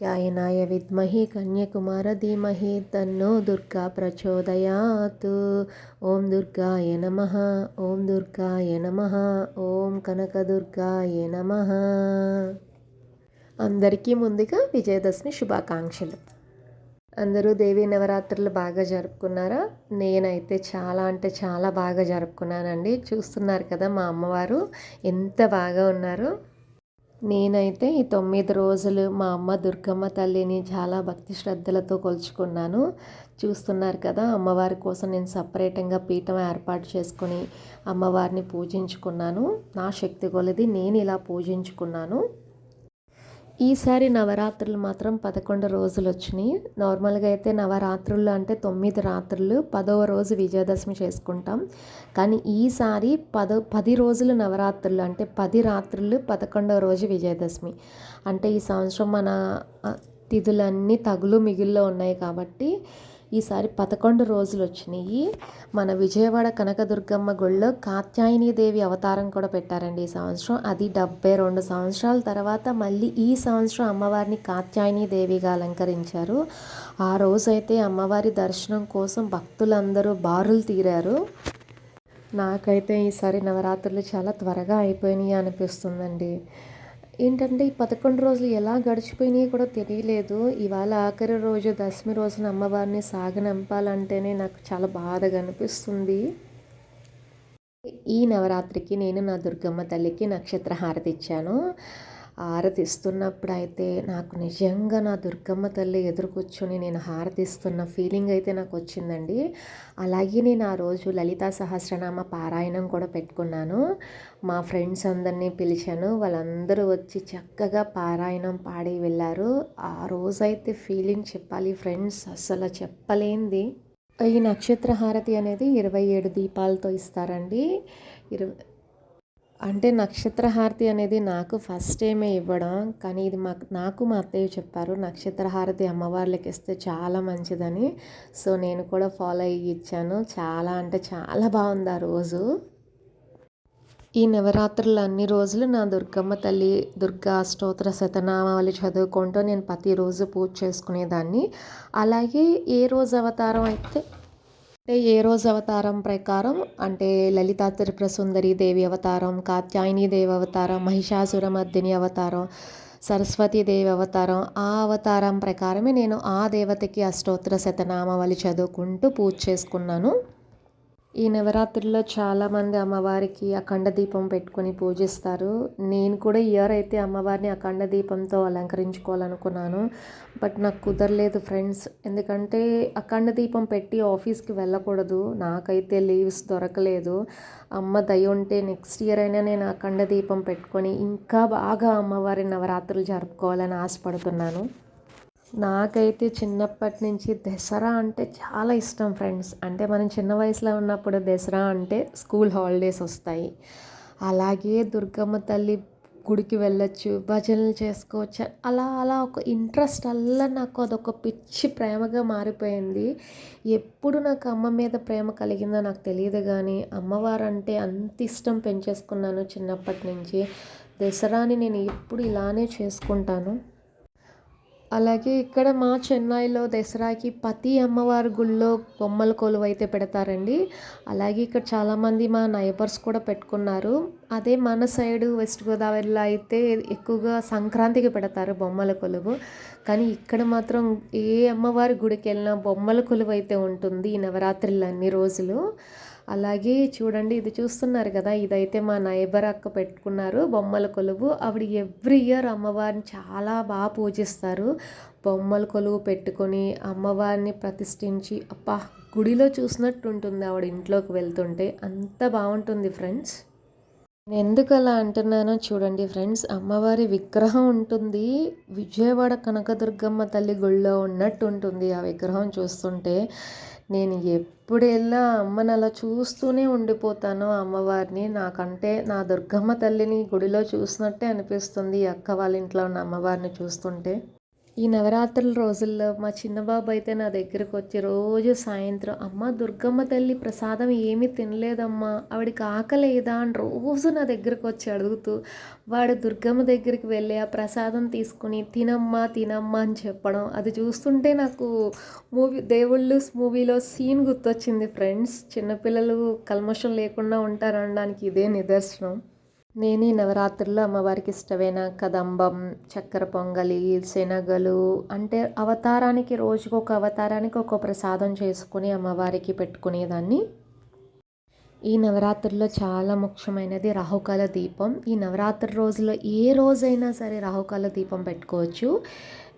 ధ్యాయనాయ విద్మహి కన్యకుమార ధీమహి తన్నో దుర్గా ప్రచోదయాత్. ఓం దుర్గాయ నమ. ఓం దుర్గాయ నమ. ఓం కనకదుర్గాయ నమ. అందరికీ ముందుగా విజయదశమి శుభాకాంక్షలు. అందరూ దేవీ నవరాత్రులు బాగా జరుపుకున్నారా? నేనైతే చాలా అంటే చాలా బాగా జరుపుకున్నానండి. చూస్తున్నారు కదా మా అమ్మవారు ఎంత బాగా ఉన్నారు. నేనైతే ఈ తొమ్మిది రోజులు మా అమ్మ దుర్గమ్మ తల్లిని చాలా భక్తి శ్రద్ధలతో కొలుచుకున్నాను. చూస్తున్నారు కదా అమ్మవారి కోసం నేను సపరేటంగా పీఠం ఏర్పాటు చేసుకొని అమ్మవారిని పూజించుకున్నాను. నా శక్తి కొలది నేను ఇలా పూజించుకున్నాను. ఈసారి నవరాత్రులు మాత్రం పదకొండు రోజులు వచ్చినాయి నార్మల్గా అయితే నవరాత్రులు అంటే తొమ్మిది రాత్రులు పదవ రోజు విజయదశమి చేసుకుంటాం. కానీ ఈసారి పద పది రోజులు నవరాత్రులు అంటే పది రాత్రులు పదకొండవ రోజు విజయదశమి. అంటే ఈ సంవత్సరం మన తిథులన్నీ తగులు మిగుల్లో ఉన్నాయి కాబట్టి ఈసారి పదకొండు రోజులు వచ్చినాయి. మన విజయవాడ కనకదుర్గమ్మ గుళ్ళో దేవి అవతారం కూడా పెట్టారండి ఈ సంవత్సరం. అది డెబ్బై రెండు సంవత్సరాల తర్వాత మళ్ళీ ఈ సంవత్సరం అమ్మవారిని దేవిగా అలంకరించారు. ఆ రోజైతే అమ్మవారి దర్శనం కోసం భక్తులందరూ బారులు తీరారు. నాకైతే ఈసారి నవరాత్రులు చాలా త్వరగా అయిపోయినాయి అనిపిస్తుందండి. ఏంటంటే ఈ పదకొండు రోజులు ఎలా గడిచిపోయినాయి కూడా తెలియలేదు. ఇవాళ ఆఖరి రోజు దశమి రోజున అమ్మవారిని సాగనంపాలంటేనే నాకు చాలా బాధగా అనిపిస్తుంది. ఈ నవరాత్రికి నేను నా దుర్గమ్మ తల్లికి నక్షత్ర హారతి ఇచ్చాను. హారతిస్తున్నప్పుడు అయితే నాకు నిజంగా నా దుర్గమ్మ తల్లి ఎదురుకొచ్చుని నేను హారతిస్తున్న ఫీలింగ్ అయితే నాకు వచ్చిందండి అలాగే నేను ఆ రోజు లలితా సహస్రనామ పారాయణం కూడా పెట్టుకున్నాను. మా ఫ్రెండ్స్ అందరినీ పిలిచాను. వాళ్ళందరూ వచ్చి చక్కగా పారాయణం పాడి వెళ్ళారు. ఆ రోజైతే ఫీలింగ్ చెప్పాలి ఫ్రెండ్స్ అసలు చెప్పలేంది. ఈ నక్షత్ర హారతి అనేది ఇరవై ఏడు దీపాలతో ఇస్తారండి. ఇరవై అంటే నక్షత్రహారతి అనేది నాకు ఫస్ట్ టైమే ఇవ్వడం. కానీ ఇది మా నాకు మా అత్తయ్య చెప్పారు నక్షత్రహారతి అమ్మవార్లకి ఇస్తే చాలా మంచిదని. సో నేను కూడా ఫాలో అయ్యి ఇచ్చాను. చాలా అంటే చాలా బాగుంది ఆ రోజు. ఈ నవరాత్రులు అన్ని రోజులు నా దుర్గమ్మ తల్లి దుర్గా స్తోత్ర శతనామావళి చదువుకుంటూ నేను ప్రతిరోజు పూజ చేసుకునేదాన్ని. అలాగే ఏ రోజు అవతారం అయితే అంటే ఏ రోజు అవతారం ప్రకారం అంటే లలితా త్రిపుర సుందరి దేవి అవతారం కాత్యాయని దేవి అవతారం మహిషాసుర మర్దిని అవతారం సరస్వతి దేవి అవతారం ఆ అవతారం ప్రకారమే నేను ఆ దేవతకి అష్టోత్తర శతనామావళి చదువుకుంటూ పూజ చేసుకున్నాను. ఈ నవరాత్రుల్లో చాలామంది అమ్మవారికి అఖండ దీపం పెట్టుకొని పూజిస్తారు. నేను కూడా ఇయర్ అయితే అమ్మవారిని అఖండ దీపంతో అలంకరించుకోవాలనుకున్నాను. బట్ నాకు కుదరలేదు ఫ్రెండ్స్. ఎందుకంటే అఖండ దీపం పెట్టి ఆఫీస్కి వెళ్ళకూడదు. నాకైతే లీవ్స్ దొరకలేదు. అమ్మ దయ ఉంటే నెక్స్ట్ ఇయర్ అయినా నేను అఖండ దీపం పెట్టుకొని ఇంకా బాగా అమ్మవారి నవరాత్రులు జరుపుకోవాలని ఆశపడుతున్నాను. నాకైతే చిన్నప్పటి నుంచి దసరా అంటే చాలా ఇష్టం ఫ్రెండ్స్. అంటే మనం చిన్న వయసులో ఉన్నప్పుడు దసరా అంటే స్కూల్ హాలిడేస్ వస్తాయి. అలాగే దుర్గమ్మ తల్లి గుడికి వెళ్ళొచ్చు భజనలు చేసుకోవచ్చు. అలా అలా ఒక ఇంట్రెస్ట్ అలా నాకు అదొక పిచ్చి ప్రేమగా మారిపోయింది. ఎప్పుడు నాకు అమ్మ మీద ప్రేమ కలిగిందో నాకు తెలియదు కానీ అమ్మవారు అంటే అంత ఇష్టం పెంచేసుకున్నాను చిన్నప్పటి నుంచి. దసరాని నేను ఎప్పుడు ఇలానే చేసుకుంటాను. అలాగే ఇక్కడ మా చెన్నైలో దసరాకి ప్రతి అమ్మవారి గుళ్ళో బొమ్మల కొలువు అయితే పెడతారండి. అలాగే ఇక్కడ చాలామంది మా నైబర్స్ కూడా పెట్టుకున్నారు. అదే మన సైడ్ వెస్ట్ గోదావరిలో అయితే ఎక్కువగా సంక్రాంతికి పెడతారు బొమ్మల కొలువు. కానీ ఇక్కడ మాత్రం ఏ అమ్మవారి గుడికి వెళ్ళినా బొమ్మల కొలువు అయితే ఉంటుంది ఈ నవరాత్రులు అన్ని రోజులు. అలాగే చూడండి ఇది చూస్తున్నారు కదా ఇదైతే మా నైబర్ అక్క పెట్టుకున్నారు. బొమ్మల కొలువు. ఆవిడ ఎవ్రీ ఇయర్ అమ్మవారిని చాలా బాగా పూజిస్తారు. బొమ్మల కొలువు పెట్టుకొని అమ్మవారిని ప్రతిష్ఠించి అప్పా గుడిలో చూసినట్టు ఉంటుంది ఆవిడ ఇంట్లోకి వెళ్తుంటే. అంత బాగుంటుంది ఫ్రెండ్స్. ఎందుకు అలా అంటున్నానో చూడండి ఫ్రెండ్స్. అమ్మవారి విగ్రహం ఉంటుంది. విజయవాడ కనకదుర్గమ్మ తల్లి గుళ్ళో ఉన్నట్టు ఉంటుంది ఆ విగ్రహం చూస్తుంటే. నేను ఎప్పుడు వెళ్ళా అమ్మని అలా చూస్తూనే ఉండిపోతాను అమ్మవారిని. నాకంటే నా దుర్గమ్మ తల్లిని గుడిలో చూసినట్టే అనిపిస్తుంది అక్క వాళ్ళ ఇంట్లో ఉన్న అమ్మవారిని చూస్తుంటే. ఈ నవరాత్రుల రోజుల్లో మా చిన్న బాబు అయితే నా దగ్గరకు వచ్చి రోజు సాయంత్రం అమ్మ దుర్గమ్మ తల్లి ప్రసాదం ఏమీ తినలేదమ్మా ఆవిడికి ఆకలేదా? అని రోజు నా దగ్గరకు వచ్చి అడుగుతూ వాడు దుర్గమ్మ దగ్గరికి వెళ్ళి ఆ ప్రసాదం తీసుకుని తినమ్మా తినమ్మా అని చెప్పడం. అది చూస్తుంటే నాకు మూవీ దేవుళ్ళు మూవీలో సీన్ గుర్తొచ్చింది ఫ్రెండ్స్ చిన్నపిల్లలు కల్మషం లేకుండా ఉంటారనడానికి ఇదే నిదర్శనం. నేను ఈ నవరాత్రుల్లో అమ్మవారికి ఇష్టమైన కదంబం చక్కెర పొంగలి శనగలు అంటే అవతారానికి రోజుకు ఒక అవతారానికి ఒక ప్రసాదం చేసుకుని అమ్మవారికి పెట్టుకునేదాన్ని. ఈ నవరాత్రుల్లో చాలా ముఖ్యమైనది రాహుకాల దీపం. ఈ నవరాత్రి రోజుల్లో ఏ రోజైనా సరే రాహుకాల దీపం పెట్టుకోవచ్చు.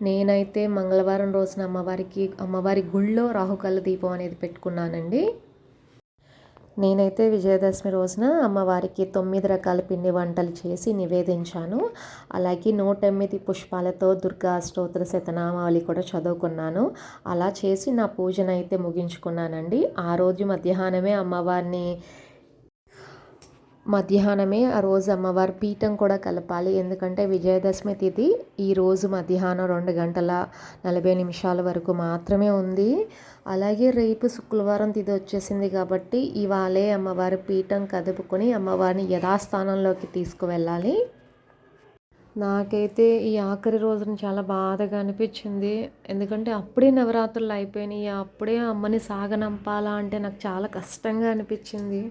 నేనైతే మంగళవారం రోజున అమ్మవారికి అమ్మవారి గుళ్ళో రాహుకాల దీపం అనేది పెట్టుకున్నానండి. నేనైతే విజయదశమి రోజున అమ్మవారికి తొమ్మిది రకాల పిండి వంటలు చేసి నివేదించాను. అలాగే నూట ఎనిమిది పుష్పాలతో దుర్గా స్తోత్ర శతనామావళి కూడా చదువుకున్నాను. అలా చేసి నా పూజనైతే అయితే ముగించుకున్నానండి. ఆ రోజు మధ్యాహ్నమే అమ్మవారిని మధ్యాహ్నమే ఆ రోజు అమ్మవారి పీఠం కూడా కలపాలి. ఎందుకంటే విజయదశమి తిథి ఈరోజు మధ్యాహ్నం రెండు గంటల నలభై నిమిషాల వరకు మాత్రమే ఉంది. అలాగే రేపు శుక్రవారం తిథి వచ్చేసింది కాబట్టి ఇవాళే అమ్మవారి పీఠం కదుపుకొని అమ్మవారిని యథాస్థానంలోకి తీసుకువెళ్ళాలి. నాకైతే ఈ ఆఖరి రోజున చాలా బాధగా అనిపించింది. ఎందుకంటే అప్పుడే నవరాత్రులు అయిపోయినాయి. అప్పుడే అమ్మని సాగనంపాలా అంటే నాకు చాలా కష్టంగా అనిపించింది.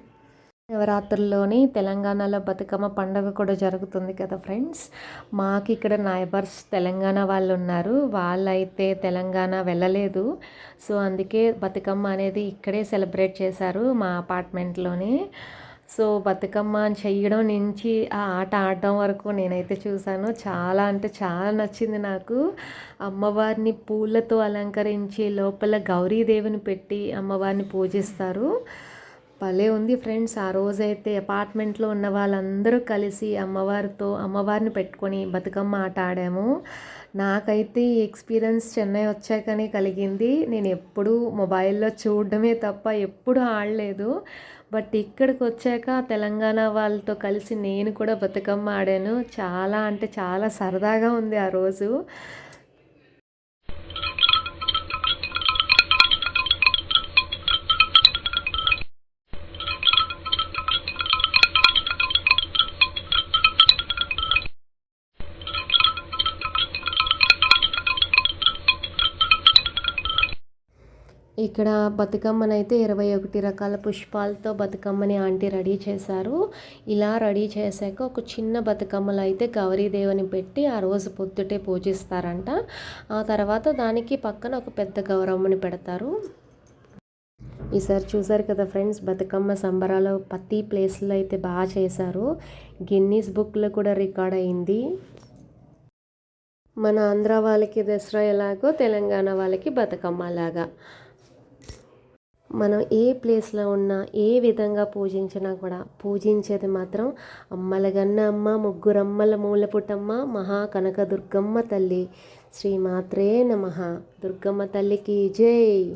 శివరాత్రుల్లోని తెలంగాణలో బతుకమ్మ పండుగ కూడా జరుగుతుంది కదా ఫ్రెండ్స్. మాకు ఇక్కడ నైబర్స్ తెలంగాణ వాళ్ళు ఉన్నారు వాళ్ళైతే తెలంగాణ వెళ్ళలేదు. సో అందుకే బతుకమ్మ అనేది ఇక్కడే సెలబ్రేట్ చేశారు మా అపార్ట్మెంట్లోని. సో బతుకమ్మ చేయడం నుంచి ఆ ఆట ఆడడం వరకు నేనైతే చూశాను. చాలా అంటే చాలా నచ్చింది నాకు. అమ్మవారిని పూలతో అలంకరించి లోపల గౌరీదేవిని పెట్టి అమ్మవారిని పూజిస్తారు. భలే ఉంది ఫ్రెండ్స్ ఆ రోజైతే అపార్ట్మెంట్లో ఉన్న వాళ్ళందరూ కలిసి అమ్మవారితో అమ్మవారిని పెట్టుకొని బతుకమ్మ ఆట ఆడాము. నాకైతే ఈ ఎక్స్పీరియన్స్ చెన్నై వచ్చాకనే కలిగింది. నేను ఎప్పుడూ మొబైల్లో చూడడమే తప్ప ఎప్పుడు ఆడలేదు. బట్ ఇక్కడికి వచ్చాక తెలంగాణ వాళ్ళతో కలిసి నేను కూడా బతుకమ్మ ఆడాను. చాలా అంటే చాలా సరదాగా ఉంది ఆ రోజు. ఇక్కడ బతుకమ్మనైతే ఇరవై ఒకటి రకాల పుష్పాలతో బతుకమ్మని ఆంటీ రెడీ చేశారు. ఇలా రెడీ చేశాక ఒక చిన్న బతుకమ్మలు అయితే గౌరీదేవిని పెట్టి ఆ రోజు పొద్దుటే పూజిస్తారంట. ఆ తర్వాత దానికి పక్కన ఒక పెద్ద గౌరమ్మని పెడతారు. ఈసారి చూసారు కదా ఫ్రెండ్స్ బతుకమ్మ సంబరాలు ప్రతి ప్లేస్లో అయితే బాగా చేశారు. గిన్నీస్ బుక్లో కూడా రికార్డ్ అయింది. మన ఆంధ్ర వాళ్ళకి దసరా ఎలాగో తెలంగాణ వాళ్ళకి బతుకమ్మ లాగా. మనం ఏ ప్లేస్లో ఉన్నా ఏ విధంగా పూజించినా కూడా పూజించేది మాత్రం అమ్మలగన్న అమ్మ ముగ్గురమ్మల మూలపుటమ్మ మహా కనక దుర్గమ్మ తల్లి. శ్రీమాత్రే నమ. దుర్గమ్మ తల్లికి జై.